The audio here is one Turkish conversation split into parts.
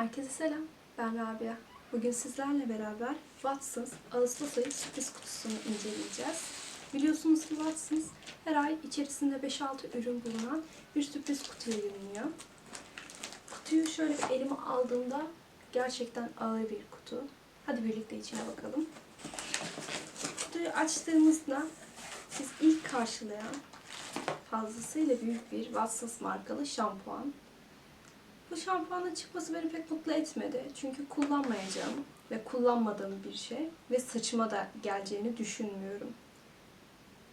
Herkese selam. Ben Rabia. Bugün sizlerle beraber Watsons Ağustos ayı sürpriz kutusunu inceleyeceğiz. Biliyorsunuz ki Watsons her ay içerisinde 5-6 ürün bulunan bir sürpriz kutu yayınlıyor. Kutuyu şöyle bir elime aldığımda gerçekten ağır bir kutu. Hadi birlikte içine bakalım. Kutuyu açtığımızda biz ilk karşılayan fazlasıyla büyük bir Watsons markalı şampuan. Bu şampuanın çıkması beni pek mutlu etmedi. Çünkü kullanmayacağım ve kullanmadığım bir şey ve saçıma da geleceğini düşünmüyorum.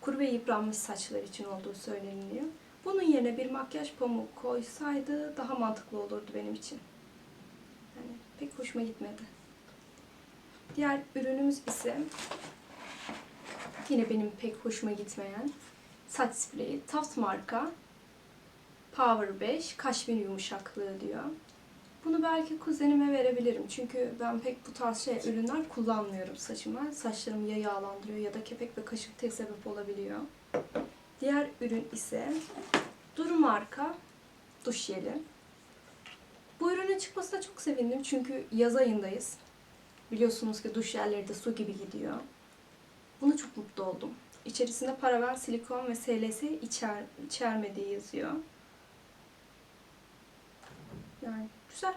Kuru ve yıpranmış saçlar için olduğu söyleniliyor. Bunun yerine bir makyaj pamuğu koysaydı daha mantıklı olurdu benim için. Yani pek hoşuma gitmedi. Diğer ürünümüz ise yine benim pek hoşuma gitmeyen saç spreyi Tarte marka Power 5 kaşmir yumuşaklığı diyor. Bunu belki kuzenime verebilirim. Çünkü ben pek bu tarz şey ürünler kullanmıyorum saçıma. Saçlarımı ya yağlandırıyor ya da kepek ve kaşıntıya sebep olabiliyor. Diğer ürün ise Duru marka duş jeli. Bu ürünün çıkmasına çok sevindim çünkü yaz ayındayız. Biliyorsunuz ki duş jelleri de su gibi gidiyor. Bunu çok mutlu oldum. İçerisinde paraben, silikon ve SLS içer, içermediği yazıyor. Yani güzel.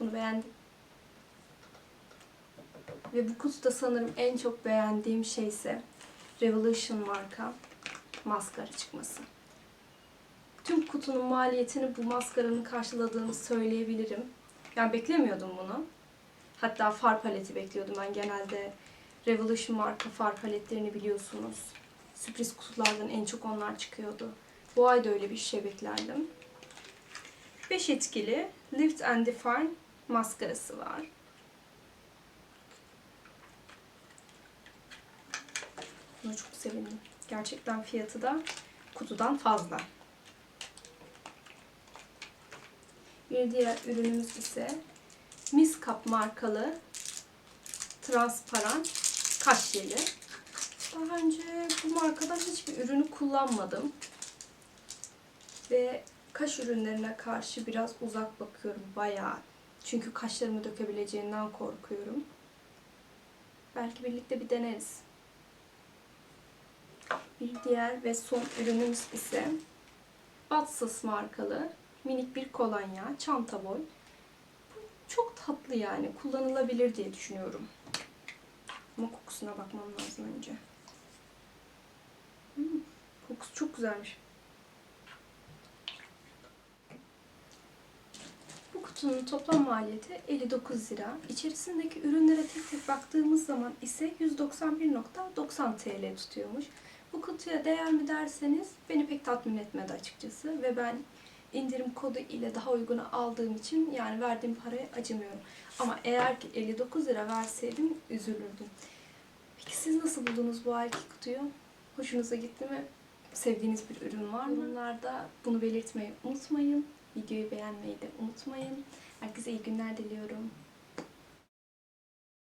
Bunu beğendim. Ve bu kutuda sanırım en çok beğendiğim şey ise Revolution marka maskara çıkması. Tüm kutunun maliyetini bu maskaranın karşıladığını söyleyebilirim. Yani beklemiyordum bunu. Hatta far paleti bekliyordum. Ben genelde Revolution marka far paletlerini biliyorsunuz. Sürpriz kutulardan en çok onlar çıkıyordu. Bu ay da öyle bir şey beklerdim. 5 etkili Lift and Define maskarası var. Buna çok sevindim. Gerçekten fiyatı da kutudan fazla. Bir diğer ürünümüz ise Miss Cup markalı transparan kaş jeli. Daha önce bu markadan hiçbir ürünü kullanmadım. Ve kaş ürünlerine karşı biraz uzak bakıyorum bayağı. Çünkü kaşlarımı dökebileceğinden korkuyorum. Belki birlikte bir deneriz. Bir diğer ve son ürünümüz ise Batsız markalı minik bir kolonya, çanta boy. Bu çok tatlı yani. Kullanılabilir diye düşünüyorum. Ama kokusuna bakmam lazım önce. Hmm, kokusu çok güzelmiş. Kutunun toplam maliyeti 59 lira. İçerisindeki ürünlere tek tek baktığımız zaman ise 191.90 TL tutuyormuş. Bu kutuya değer mi derseniz beni pek tatmin etmedi açıkçası ve ben indirim kodu ile daha uyguna aldığım için yani verdiğim paraya acımıyorum. Ama eğer ki 59 lira verseydim üzülürdüm. Peki siz nasıl buldunuz bu ayki kutuyu? Hoşunuza gitti mi? Sevdiğiniz bir ürün var mı? Yorumlarda bunu belirtmeyi unutmayın. Videoyu beğenmeyi de unutmayın. Herkese iyi günler diliyorum.